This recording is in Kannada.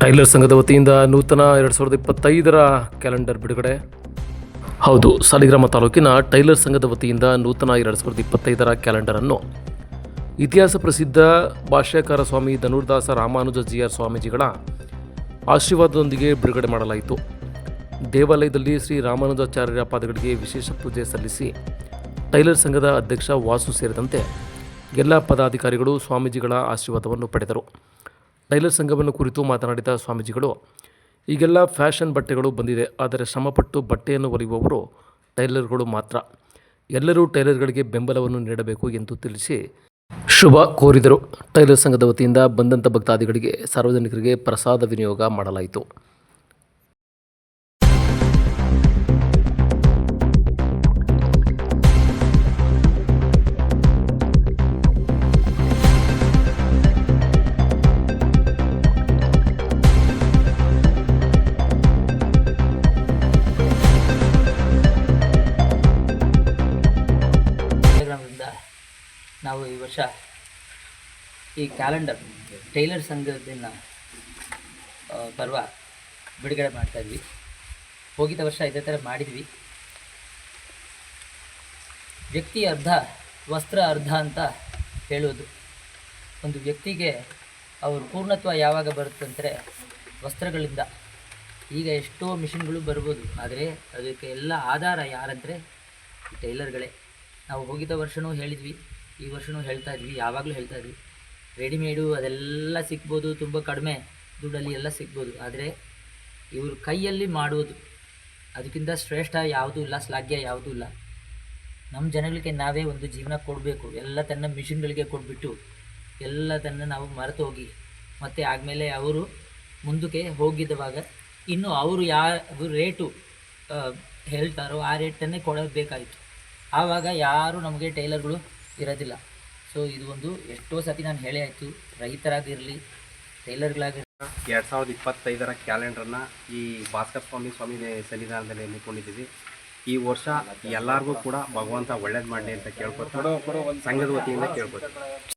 ಟೈಲರ್ ಸಂಘದ ವತಿಯಿಂದ ನೂತನ ಎರಡು ಸಾವಿರದ ಇಪ್ಪತ್ತೈದರ ಕ್ಯಾಲೆಂಡರ್ ಬಿಡುಗಡೆ. ಹೌದು, ಸಾಲಿಗ್ರಾಮ ತಾಲೂಕಿನ ಟೈಲರ್ ಸಂಘದ ವತಿಯಿಂದ ನೂತನ ಎರಡು ಸಾವಿರದ ಇಪ್ಪತ್ತೈದರ ಕ್ಯಾಲೆಂಡರನ್ನು ಇತಿಹಾಸ ಪ್ರಸಿದ್ಧ ಭಾಷ್ಯಕಾರ ಸ್ವಾಮಿ ಧನುರ್ದಾಸ ರಾಮಾನುಜ ಜಿ ಆರ್ ಸ್ವಾಮೀಜಿಗಳ ಆಶೀರ್ವಾದದೊಂದಿಗೆ ಬಿಡುಗಡೆ ಮಾಡಲಾಯಿತು. ದೇವಾಲಯದಲ್ಲಿ ಶ್ರೀ ರಾಮಾನುಜಾಚಾರ್ಯರ ಪಾದಗಳಿಗೆ ವಿಶೇಷ ಪೂಜೆ ಸಲ್ಲಿಸಿ ಟೈಲರ್ ಸಂಘದ ಅಧ್ಯಕ್ಷ ವಾಸು ಸೇರಿದಂತೆ ಎಲ್ಲ ಪದಾಧಿಕಾರಿಗಳು ಸ್ವಾಮೀಜಿಗಳ ಆಶೀರ್ವಾದವನ್ನು ಪಡೆದರು. ಟೈಲರ್ ಸಂಘವನ್ನು ಕುರಿತು ಮಾತನಾಡಿದ ಸ್ವಾಮೀಜಿಗಳು, ಈಗೆಲ್ಲ ಫ್ಯಾಷನ್ ಬಟ್ಟೆಗಳು ಬಂದಿದೆ, ಆದರೆ ಶ್ರಮಪಟ್ಟು ಬಟ್ಟೆಯನ್ನು ಹೊಲಿಯುವವರು ಟೈಲರ್ಗಳು ಮಾತ್ರ. ಎಲ್ಲರೂ ಟೈಲರ್ಗಳಿಗೆ ಬೆಂಬಲವನ್ನು ನೀಡಬೇಕು ಎಂದು ತಿಳಿಸಿ ಶುಭ ಕೋರಿದರು. ಟೈಲರ್ ಸಂಘದ ವತಿಯಿಂದ ಬಂದಂಥ ಭಕ್ತಾದಿಗಳಿಗೆ ಸಾರ್ವಜನಿಕರಿಗೆ ಪ್ರಸಾದ ವಿನಿಯೋಗ ಮಾಡಲಾಯಿತು. ನಾವು ಈ ವರ್ಷ ಈ ಕ್ಯಾಲೆಂಡರ್ ಟೈಲರ್ ಸಂಘದಿಂದ ಬರುವ ಪರ್ವ ಬಿಡುಗಡೆ ಮಾಡ್ತಾ ಹೋಗಿದ ವರ್ಷ ಇದೇ ಥರ ಮಾಡಿದ್ವಿ. ವ್ಯಕ್ತಿ ಅರ್ಧ, ವಸ್ತ್ರ ಅರ್ಧ ಅಂತ ಹೇಳೋದು ಒಂದು ವ್ಯಕ್ತಿಗೆ ಅವ್ರ ಪೂರ್ಣತ್ವ ಯಾವಾಗ ಬರುತ್ತಂದರೆ ವಸ್ತ್ರಗಳಿಂದ. ಈಗ ಎಷ್ಟೋ ಮಿಷಿನ್ಗಳು ಬರ್ಬೋದು, ಆದರೆ ಅದಕ್ಕೆ ಎಲ್ಲ ಆಧಾರ ಯಾರಂದರೆ ಟೈಲರ್ಗಳೇ ನಾವು ಹೋಗಿದ್ದ ವರ್ಷವೂ ಹೇಳಿದ್ವಿ. ಈ ವರ್ಷವೂ ಹೇಳ್ತಾ ಇದ್ವಿ, ಯಾವಾಗಲೂ ಹೇಳ್ತಾ ಇದ್ವಿ. ರೆಡಿಮೇಡು ಅದೆಲ್ಲ ಸಿಗ್ಬೋದು, ತುಂಬ ಕಡಿಮೆ ದುಡ್ಡಲ್ಲಿ ಎಲ್ಲ ಸಿಗ್ಬೋದು. ಆದರೆ ಇವರು ಕೈಯಲ್ಲಿ ಮಾಡುವುದು, ಅದಕ್ಕಿಂತ ಶ್ರೇಷ್ಠ ಯಾವುದೂ ಇಲ್ಲ, ಶ್ಲಾಘ್ಯ ಯಾವುದೂ ಇಲ್ಲ. ನಮ್ಮ ಜನಗಳಿಗೆ ನಾವೇ ಒಂದು ಜೀವನ ಕೊಡಬೇಕು. ಎಲ್ಲ ತನ್ನ ಮಿಷಿನ್ಗಳಿಗೆ ಕೊಟ್ಬಿಟ್ಟು ಎಲ್ಲ ತನ್ನ ನಾವು ಮರೆತು ಹೋಗಿ, ಮತ್ತು ಆದಮೇಲೆ ಅವರು ಮುಂದಕ್ಕೆ ಹೋಗಿದ್ದವಾಗ ಇನ್ನು ಅವರು ಯಾವ ರೇಟು ಹೇಳ್ತಾರೋ ಆ ರೇಟನ್ನೇ ಕೊಡಬೇಕಾಯಿತು ಆವಾಗ ಯಾರು ನಮಗೆ ಟೈಲರ್ಗಳು ಇರೋದಿಲ್ಲ. ಸೊ ಇದು ಒಂದು ಎಷ್ಟೋ ಸತಿ ನಾನು ಹೇಳೇ ಆಯಿತು. ರೈತರಾಗಿರಲಿ ಟೈಲರ್ಗಳಾಗಿರಲಿ. ಎರಡು ಸಾವಿರದ ಇಪ್ಪತ್ತೈದರ ಕ್ಯಾಲೆಂಡರ್ನ ಈ ಭಾಸ್ಕರ್ ಸ್ವಾಮಿ ಸ್ವಾಮಿ ಸನ್ನಿಧಾನದಲ್ಲಿ ಹಮ್ಮಿಕೊಂಡಿದ್ದೀವಿ. ಈ ವರ್ಷ ಎಲ್ಲರಿಗೂ ಕೂಡ ಭಗವಂತ ಒಳ್ಳೇದು ಮಾಡಲಿ ಅಂತ ಕೇಳ್ಕೊತಾರೆ ಸಂಘದ ವತಿಯಿಂದ ಕೇಳ್ಕೊತೀವಿ